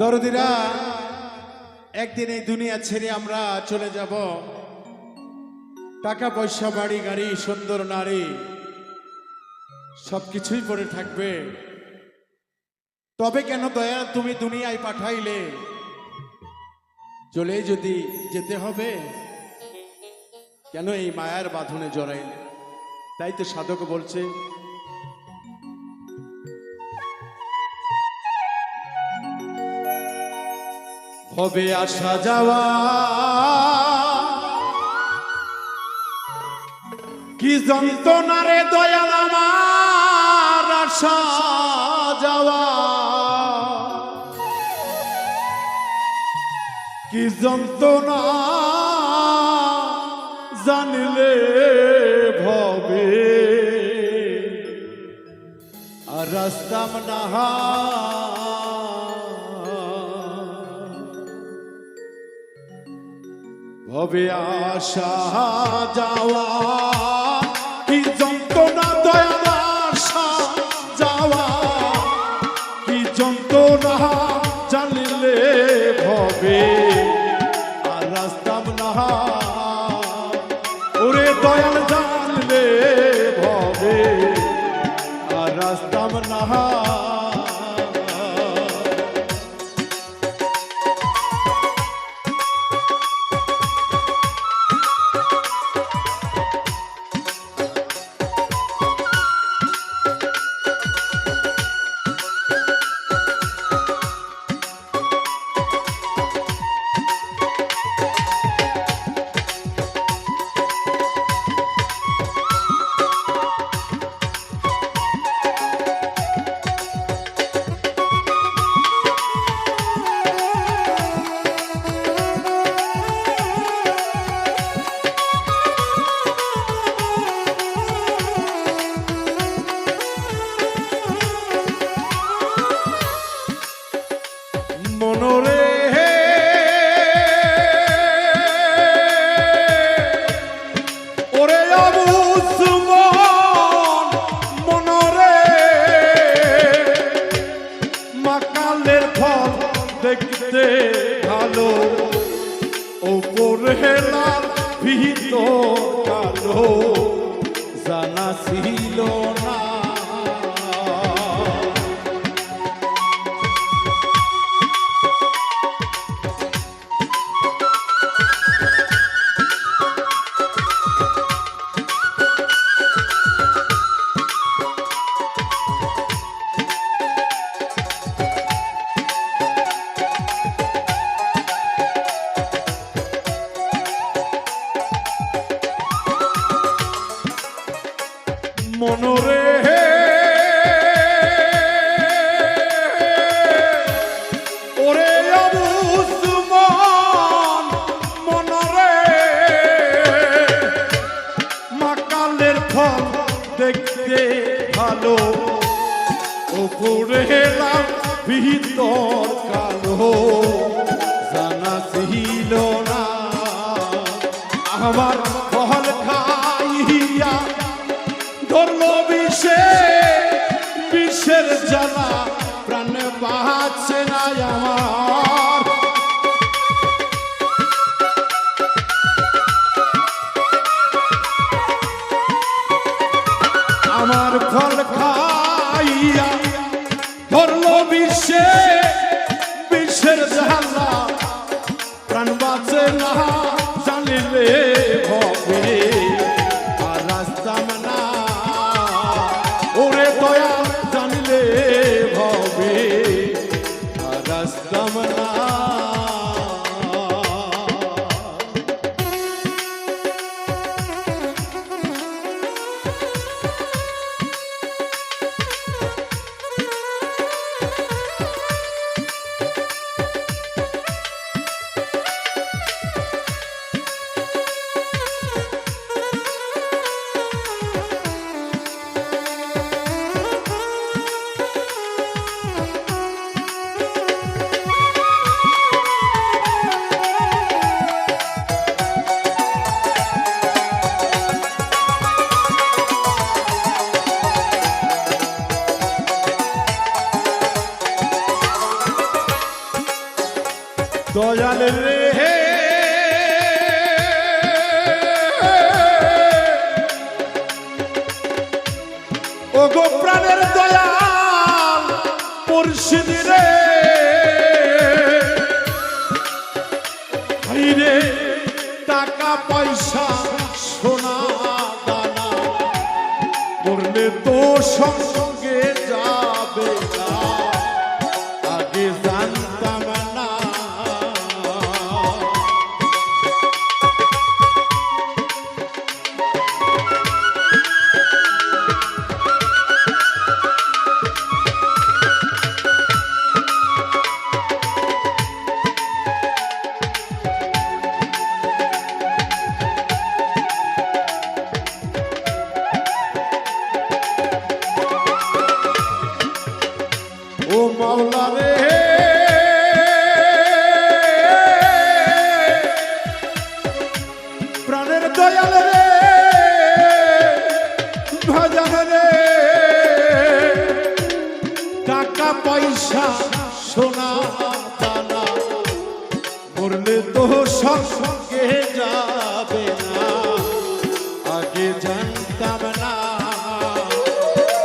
দরদিরা, একদিন এই দুনিয়া ছেড়ে আমরা চলে যাব। টাকা পয়সা বাড়ি, গাড়ি, সুন্দর নারী, সবকিছুই পড়ে থাকবে। তবে কেন দয়া, তুমি দুনিয়ায় পাঠাইলে? চলে যদি যেতে হবে, কেন এই মায়ার বাঁধনে জড়াইলে? তাই তো সাধক বলছে হবে আসা যাওয়া। কি যন্ত্রণা রে দয়াল আমার আসা যাওয়া। কি যন্ত্রণা জানলে ভবে। আর রাস্তাম নাহা ভবে আসা যাওয়া, কি যন্ত্রণা দয়াল আসা যাওয়া, কি যন্ত্রণা জানলে ভবে, আর রাস্তাম নাহা ওরে দয়াল জানলে ভবে, আর রাস্তাম ছিল না। ওপরে লাভ ভিতর কালো। দয়াল রে। ও গো প্রাণের দয়াল মুর্শিদ রে। রে, টাকা, পয়সা, সোনা, দানা, মরলে তো সঙ্গে জানতাম না।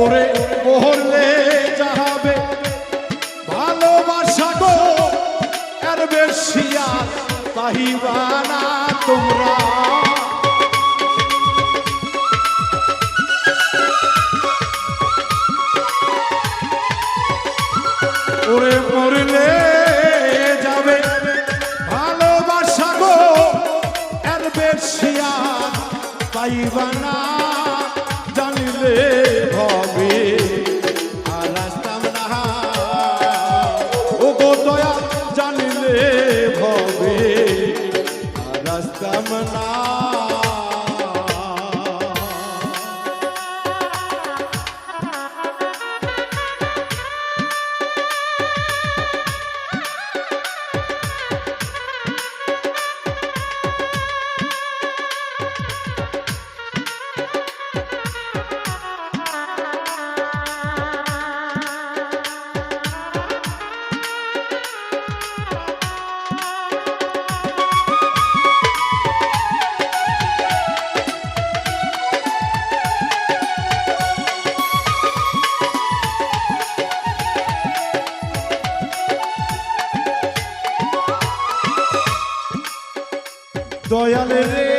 ওরে মরলে যাবে ভালোবাসা গো, এর বেশি আর পাহিবা না তোমরা। ওরে মরলে পাইবা না জানিলে হবে, আর রাস্তাম না। ও গো দয়া, জানিলে হবে, আর রাস্তাম না। দয়াল রে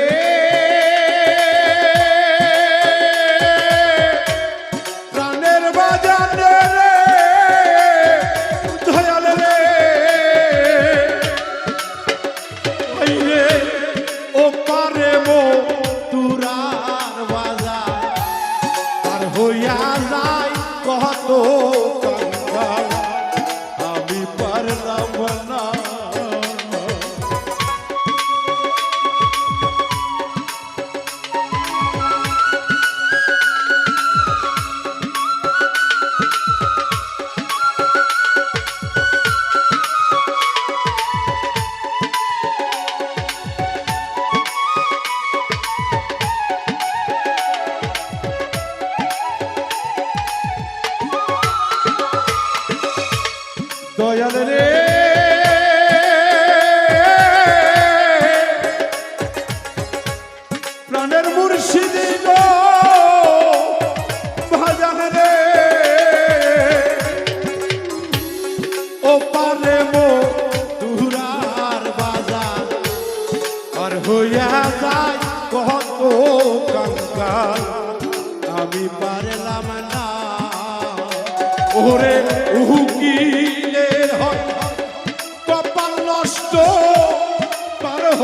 রে প্রাণের মুর্শিদি ভাজান রে ও পারে মো তুরার বাজার, আর হইয়া যায় কত কঙ্কাল। আমি পারলাম না। ওরে উকিলের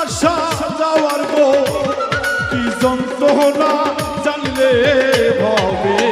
আশা যাওয়ার গো কি যন্ত্রণা জানলে ভাবে?